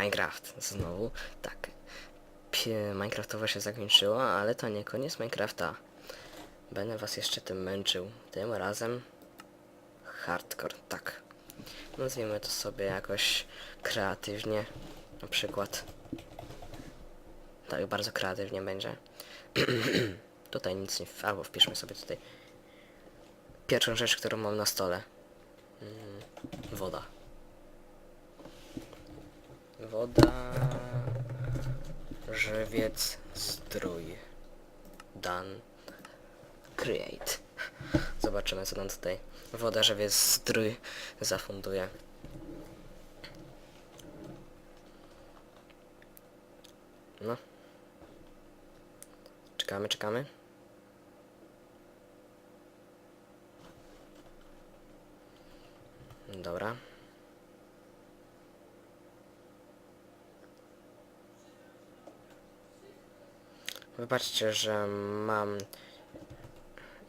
Minecraft. Znowu, tak. Minecraftowo się zakończyło, ale to nie koniec Minecrafta. Będę was jeszcze tym męczył. Tym razem hardcore, tak. Nazwijmy to sobie jakoś kreatywnie. Na przykład. Tak, bardzo kreatywnie będzie. tutaj nic nie... Albo wpiszmy sobie tutaj pierwszą rzecz, którą mam na stole. Mm, woda. Woda... Żywiec, strój. Done. Create. Zobaczymy co nam tutaj woda, żywiec, strój zafunduje. No. Czekamy, czekamy. Dobra. Wybaczcie, że mam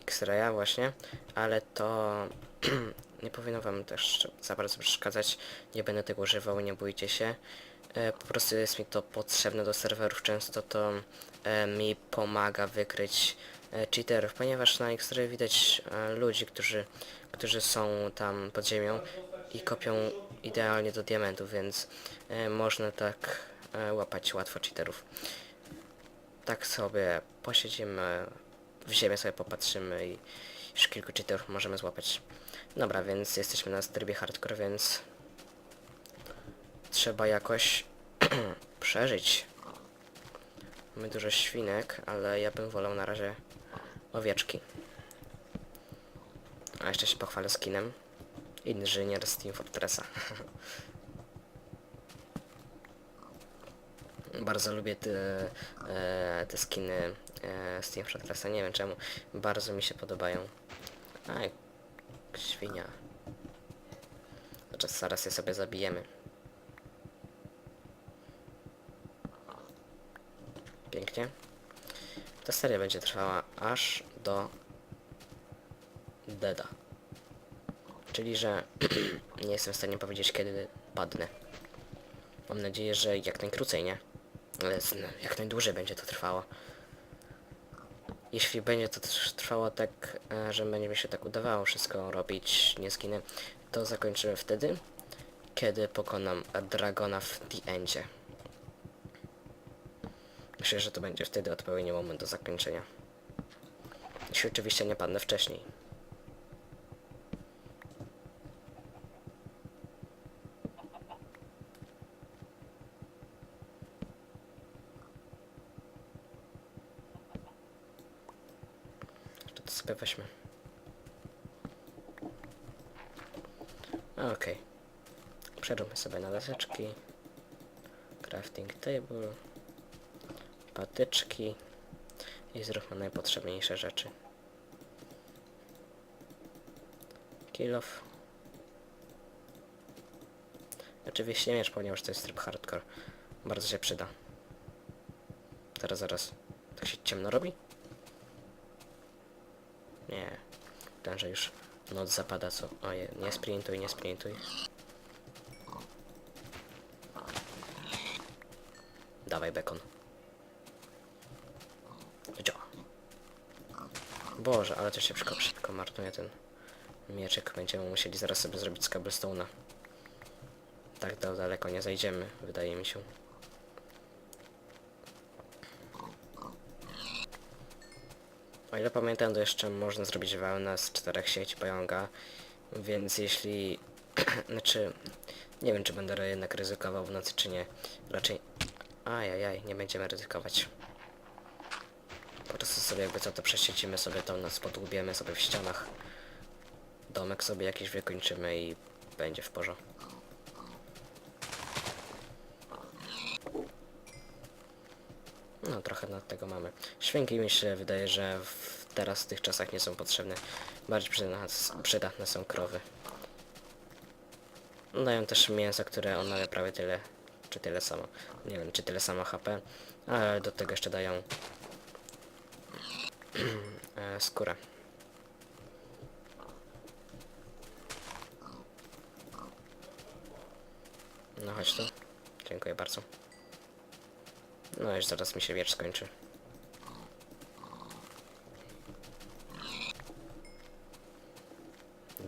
X-raya właśnie, ale to nie powinno wam też za bardzo przeszkadzać. Nie będę tego używał, nie bójcie się. E, po prostu jest mi to potrzebne do serwerów, często to e, mi pomaga wykryć e, cheaterów, ponieważ na X-ray widać e, ludzi, którzy, którzy są tam pod ziemią i kopią idealnie do diamentów, więc e, można tak e, łapać łatwo cheaterów. Tak sobie posiedzimy, w ziemię sobie popatrzymy i już kilku cheaterów możemy złapać. Dobra, więc jesteśmy na trybie hardcore, więc trzeba jakoś przeżyć. Mamy dużo świnek, ale ja bym wolał na razie owieczki. A jeszcze się pochwalę skinem. Inżynier z Team Fortressa. Bardzo lubię te, e, te skiny e, z Team Fortressa, nie wiem czemu. Bardzo mi się podobają. Aj, świnia. Chociaż zaraz je sobie zabijemy. Pięknie. Ta seria będzie trwała aż do Deda. Czyli, że nie jestem w stanie powiedzieć kiedy padnę. Mam nadzieję, że jak najkrócej, nie? Jak najdłużej będzie to trwało. Jeśli będzie to trwało tak, e, że będzie mi się tak udawało wszystko robić, nie zginę, to zakończymy wtedy, kiedy pokonam Dragona w The Endzie. Myślę, że to będzie wtedy odpowiedni moment do zakończenia. Jeśli oczywiście nie padnę wcześniej. To sobie weźmy. Okej. Przeróbmy sobie na deseczki. Crafting table. Patyczki. I zróbmy najpotrzebniejsze rzeczy. Kill off. Oczywiście miecz, ponieważ to jest tryb hardcore. Bardzo się przyda. Teraz, zaraz. Tak się ciemno robi? Nie. Ten, że już noc zapada, co? Oje, nie sprintuj, nie sprintuj. Dawaj bekon. Idzie. Boże, ale to się szybko, szybko ten mieczek. Będziemy musieli zaraz sobie zrobić z cobblestone'a. Tak da- daleko nie zajdziemy, wydaje mi się. O ile pamiętam, to jeszcze można zrobić wełnę z czterech sieci pająka, więc jeśli... znaczy, nie wiem, czy będę jednak ryzykował w nocy, czy nie. Raczej... Ajajaj, nie będziemy ryzykować. Po prostu sobie jakby co, to przesiecimy sobie to, nas podłubiemy sobie w ścianach. Domek sobie jakiś wykończymy i będzie w porządku. No, trochę nad tego mamy. Świnki mi się wydaje, że w, teraz w tych czasach nie są potrzebne. Bardziej przydatne, są krowy. Dają też mięso, które odnawia prawie tyle, czy tyle samo. Nie wiem, czy tyle samo HP, ale do tego jeszcze dają e, skórę. No chodź tu. Dziękuję bardzo. No już zaraz mi się wiecz skończy.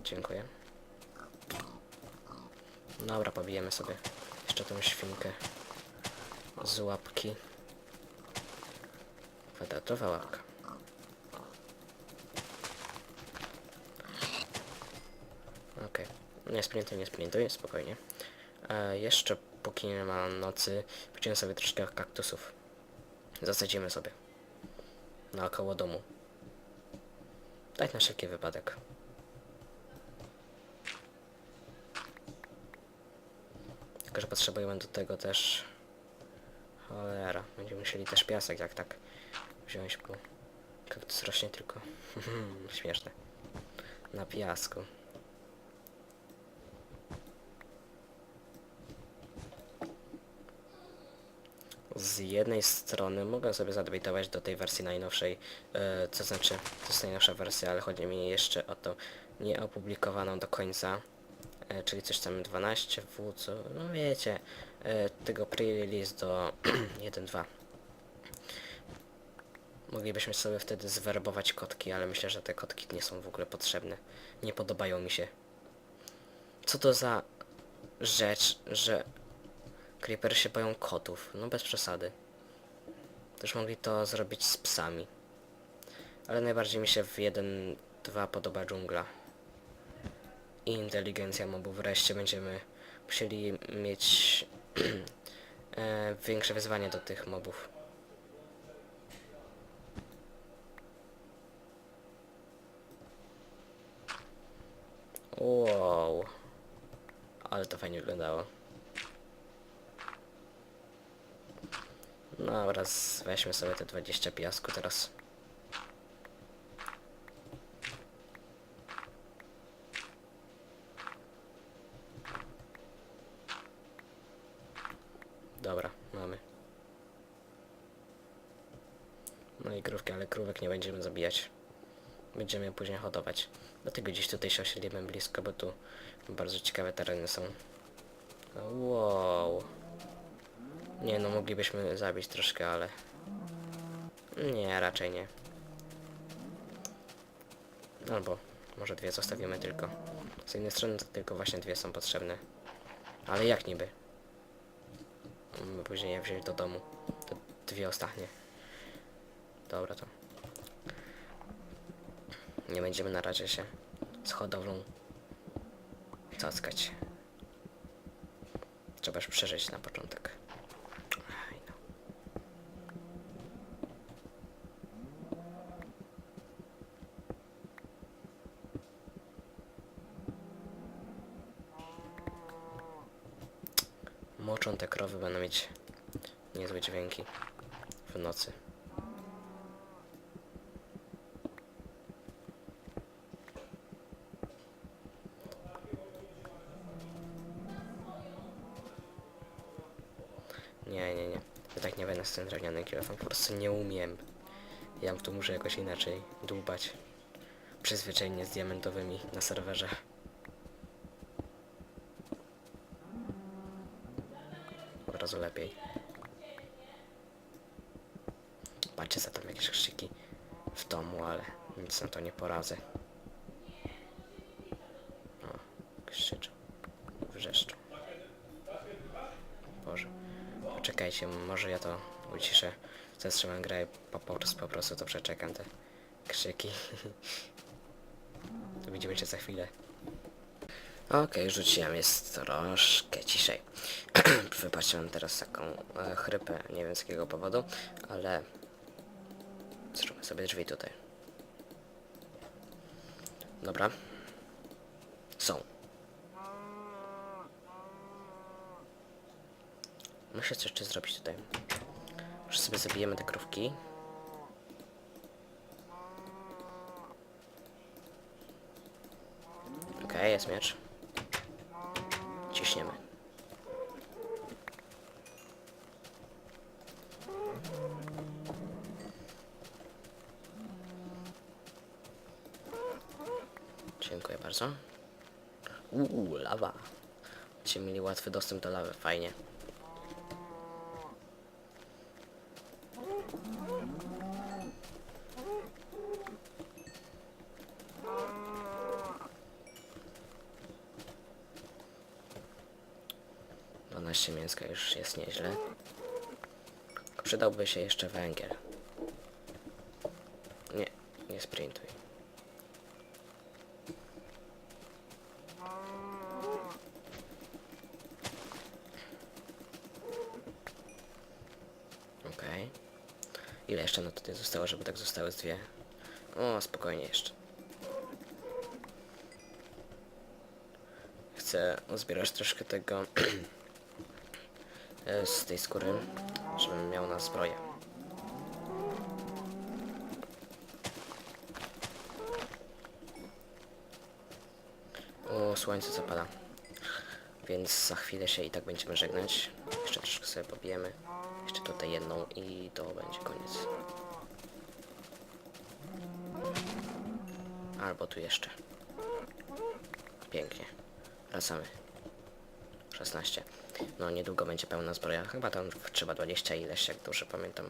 Dziękuję. Dobra, pobijemy sobie jeszcze tą świnkę z łapki. Kwadratowa łapka. Okej. Nie sprintuj, nie sprintuj, spokojnie. E, jeszcze póki nie ma nocy, wyciągnę sobie troszkę kaktusów. Zasadzimy sobie. Naokoło domu. Tak na wszelki wypadek. Tylko, że potrzebujemy do tego też... Cholera, będziemy musieli też piasek jak tak wziąć, bo kaktus rośnie tylko... Śmieszne. Na piasku. Z jednej strony mogę sobie zadbejtować do tej wersji najnowszej, e, co znaczy, to jest najnowsza wersja, ale chodzi mi jeszcze o tą nieopublikowaną do końca, e, czyli coś tam 12W, co, no wiecie, e, tego pre-release do 1.2. Moglibyśmy sobie wtedy zwerbować kotki, ale myślę, że te kotki nie są w ogóle potrzebne. Nie podobają mi się. Co to za rzecz, że Creepery się boją kotów, no bez przesady. Też mogli to zrobić z psami. Ale najbardziej mi się w 1.2 podoba dżungla. I inteligencja mobów. Wreszcie będziemy musieli mieć e, większe wyzwanie do tych mobów. Wow. Ale to fajnie wyglądało. No raz weźmy sobie te 20 piasku teraz. Dobra, mamy. No i krówki, ale krówek nie będziemy zabijać. Będziemy je później hodować. Dlatego gdzieś tutaj się osiedlimy blisko, bo tu bardzo ciekawe tereny są. Wow. Nie no, moglibyśmy zabić troszkę, ale... Nie, raczej nie. Albo może dwie zostawimy tylko. Z jednej strony to tylko właśnie dwie są potrzebne. Ale jak niby? Mamy później je wziąć do domu. To dwie ostatnie. Dobra to. Nie będziemy na razie się z hodowlą cackać. Trzeba już przeżyć na początek. Aj, no. Moczą te krowy będą mieć niezłe dźwięki w nocy. Nie, nie, nie. Ja tak nie będę z tym drewnianym kilofem, po prostu nie umiem. Ja tu muszę jakoś inaczej dłubać. Przyzwyczajenie z diamentowymi na serwerze. Razu lepiej. Patrzcie za tam jakieś krzyki w domu, ale nic na to nie poradzę. O, krzyczą, wrzeszczą. Boże. Poczekajcie, może ja to uciszę. Zatrzymam grę i po, po, po prostu to przeczekam te krzyki. to widzimy się za chwilę. Okej, rzuciłem, jest troszkę ciszej. Mam teraz taką e, chrypę, nie wiem z jakiego powodu, ale zróbmy sobie drzwi tutaj. Dobra. Są. Muszę coś jeszcze zrobić tutaj. Może sobie zabijemy te krówki. Okej, jest miecz. Ciśniemy. Dziękuję bardzo. Uuu, lawa. Będziemy mieli łatwy dostęp do lawy, fajnie. 12 mięska już jest nieźle. Przydałby się jeszcze węgiel. Nie, nie sprintuj. Okej. Ile jeszcze no tutaj zostało, żeby tak zostały z dwie? O, spokojnie jeszcze. Chcę uzbierać troszkę tego z tej skóry, żebym miał na zbroję. O, słońce zapada. Więc za chwilę się i tak będziemy żegnać. Jeszcze troszkę sobie pobijemy. Jeszcze tutaj jedną i to będzie koniec. Albo tu jeszcze. Pięknie. Wracamy. 16. No niedługo będzie pełna zbroja. Chyba tam trzeba 20 ileś, jak dobrze pamiętam.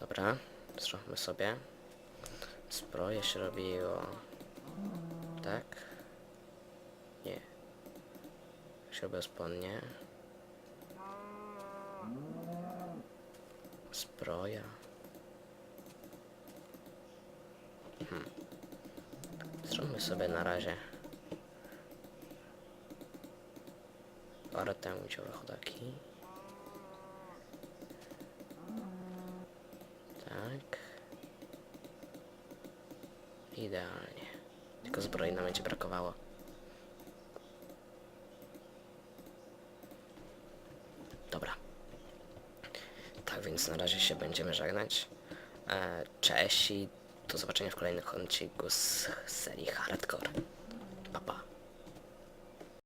Dobra, zróbmy sobie. Zbroję się robiło... Tak? Nie. Się spodnie. Zbroja. Zróbmy sobie na razie parę tęciowe chodaki. Tak. Idealnie. Tylko zbroi nam będzie brakowało. Dobra. Tak więc na razie się będziemy żegnać. E, cześć i do zobaczenia w kolejnych odcinku z serii Hardcore. Pa pa.